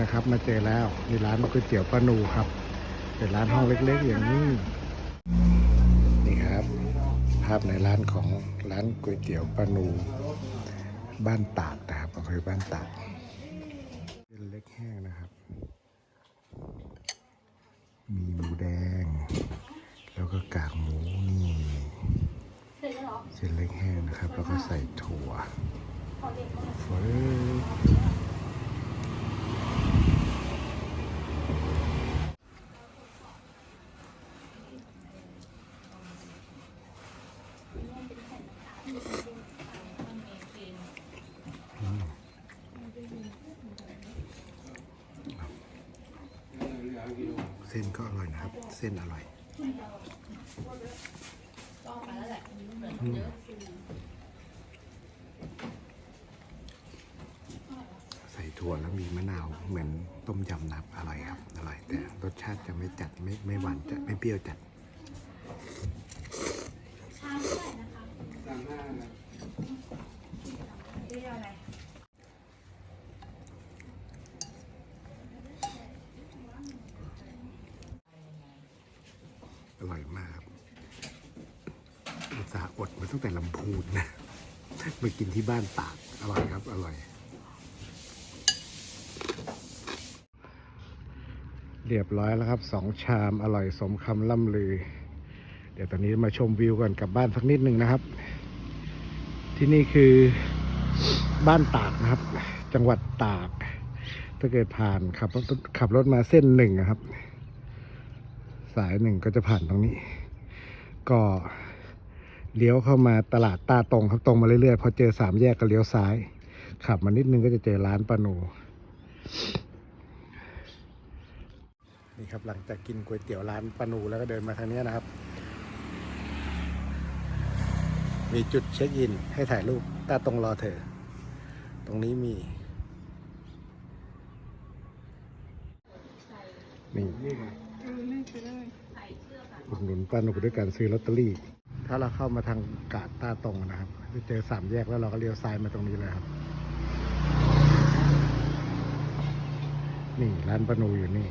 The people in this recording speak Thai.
นะครับมาเจอแล้วมีร้านก๋วยเตี๋ยวป้านูครับ เป็นร้านห้องเล็กๆอย่างนี้ นี่ครับ ภาพในร้านของร้านก๋วยเตี๋ยวป้านูบ้านตากนะครับอำเภอบ้านตากเป็นเล็กแห้งนะครับ มีหมูแดง แล้วก็กากหมูนี่เส้นเล็กแห้งนะครับ แล้วก็ใส่ถั่วเฟ้ย เส้นก็อร่อยนะครับ เส้นอร่อยอใส่ถั่วแล้วมีมะนาวเหมือนต้มยำนับอร่อยครับ อร่อยแต่รสชาติจะไม่จัดไม่ไม่หวานจัดไม่เปรี้ยวจัด ร่อยมากครับอุตส่าห์อดมาตั้งแต่ลำพูนนะมากินที่บ้านตากอร่อยครับ อร่อย เรียบร้อยแล้วครับสองชามอร่อยสมคำล่ำลือ เดี๋ยวตอนนี้มาชมวิวก่อนกลับบ้านสักนิดหนึ่งนะครับ ที่นี่คือบ้านตากนะครับ จังหวัดตาก ถ้าเกิดผ่านขับรถขับรถมาเส้นหนึ่งนะครับ สายหนึ่งก็จะผ่านตรงนี้ ก็เลี้ยวเข้ามาตลาดตาตรงครับตรงมาเรื่อยๆพอเจอสามแยกก็เลี้ยวซ้าย ขับมานิดนึงก็จะเจอร้านปานูนี่ครับหลังจากกินก๋วยเตี๋ยวร้านปานูแล้วก็เดินมาทางนี้นะครับ มีจุดเช็คอินให้ถ่ายรูปตาตรงรอเธอ ตรงนี้มีนี่ อุดหนุนป้าหนุกด้วยการซื้อลอตเตอรี่ ถ้าเราเข้ามาทางกาดตาตรงนะครับจะเจอสามแยกแล้วเราก็เลี้ยวซ้ายมาตรงนี้เลยครับ นี่ร้านปานูอยู่นี่